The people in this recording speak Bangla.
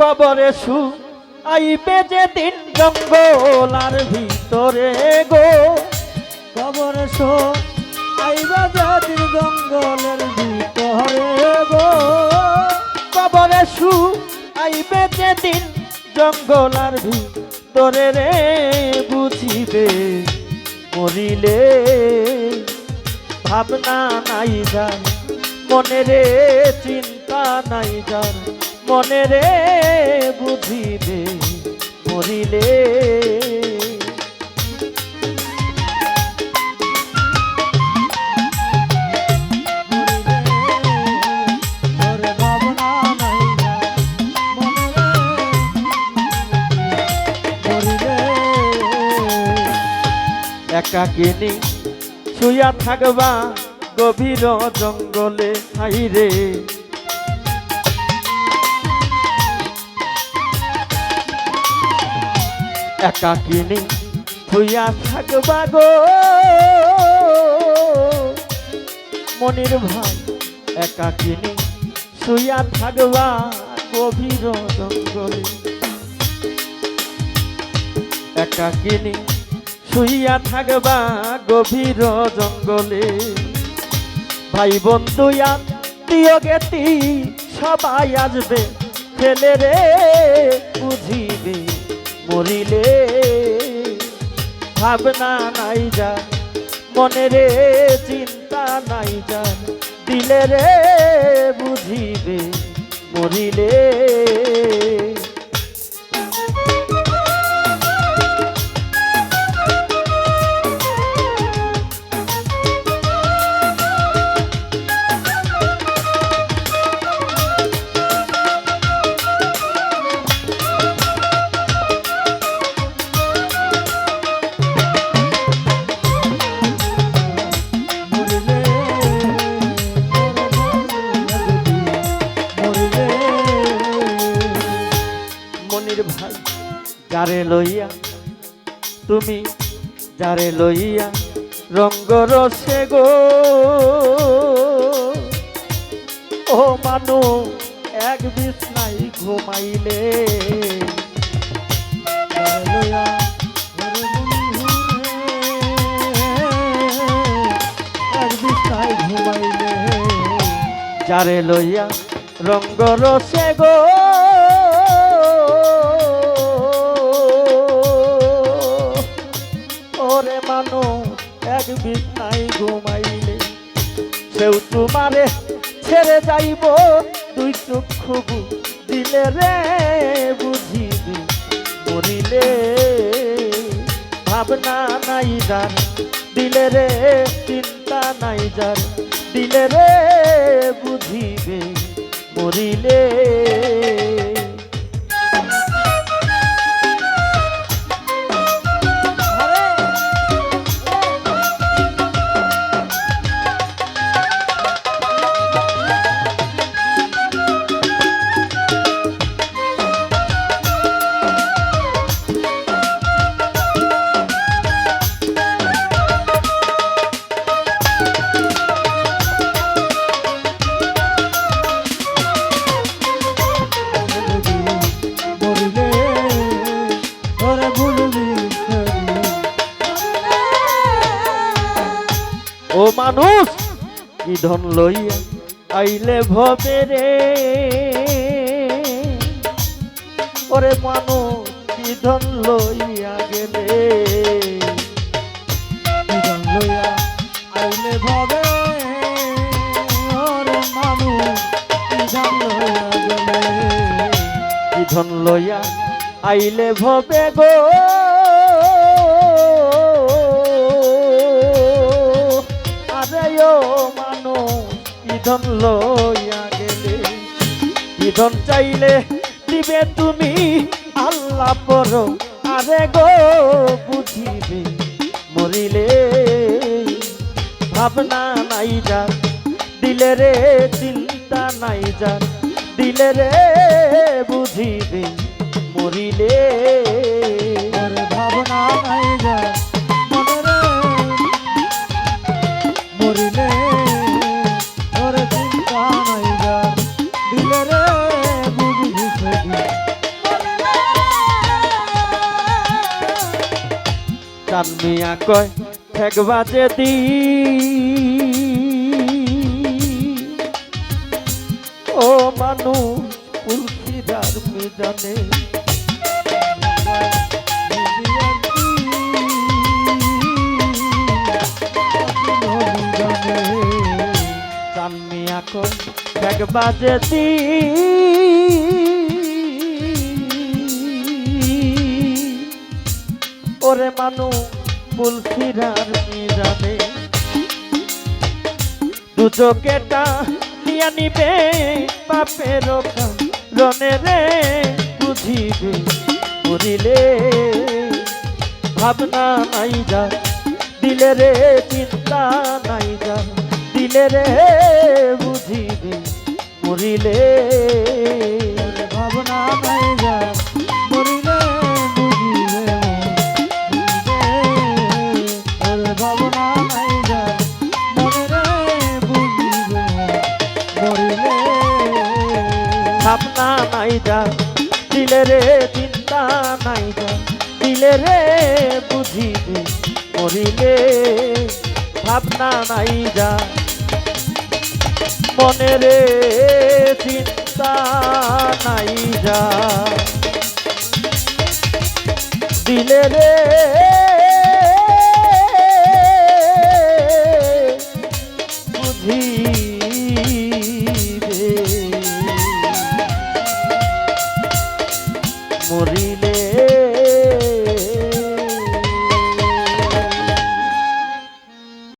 কবরে সু আইবে যে দিন জঙ্গল আর ভিতরে গো। কবর শো আইবা জাতির জঙ্গলের ভিতরে গো। কবরে সু আইবে যে দিন জঙ্গল আর ভিতরে রে, বুঝিবে মরিলে ভাবনা নাই যার, মনে রে চিন্তা নাই যার। মনে রে বুঝিবে মরিলে। একাকিনী শুয়া থাকবা গভীর জঙ্গলে একাকিনী শুয়া থাকবা গো। মনির ভাই একাকিনী শুয়া থাকবা গভীর জঙ্গলে। একাকিনী শুইয়া থাকবা গভীর জঙ্গলে। ভাই বন্ধু আত্মীয় জ্ঞাতি সবাই আসবে, ফেলে রে বুঝিবে মরিলে ভাবনা নাই যা মনে রে চিন্তা নাই যান দিলে রে বুঝিবে মরিলে যারে লইয়া, তুমি যারে লইয়া রঙ্গ রসে গো। ও মানু, এক বিছনাই ঘুমাইলে। ঘুমাইলে। যারে লইয়া রঙ্গ রসে গো। বিছনাই ঘুমাইলে, সেও তোমারে ছেড়ে যাইব। দুই চক্ষু দিলে রে, বুঝিবি মরিলে। ভাবনা নাই যার, দিলে রে, চিন্তা নাই যার, দিলে রে, বুঝিবে মরিলে। ও মানুষ কি ধন লইয়া আইলে ভবে রে। ওরে মানুষ কি ধন লইয়া গেলে। ধন লইয়া আইলে ভবে গো। কি ধন লইয়া গেলে। চাইলে দিবে তুমি, আল্লাহ পর আরে গো বুঝিবে, মরিলে ভাবনা নাই যার, দিলে রে চিন্তা নাই যার, দিলে রে বুঝিবে, মরিলে ভাবনা নাই চানমিয়া কয় ঠেক বাজে দি ও মানুষ উলসিদার মিজানে চানমিয়া কয় ঠেক বাজে দি ওরে মানু, বুলফিরার মিজানে দুচোকেটা নিয়া নিবে বাপের রনে রে, বুঝিবে করিলে ভাবনা নাই যা, দিলে রে, চিন্তা নাই যা, দিলে রে, বুঝিবে মরিলে ভাবনা নাই যা। নাই যা। দিলে রে চিন্তা নাই যা। দিলে রে বুঝিবে, মরিলে ভাবনা নাই যা। মনে রে চিন্তা নাই যা। দিলে রে বুঝি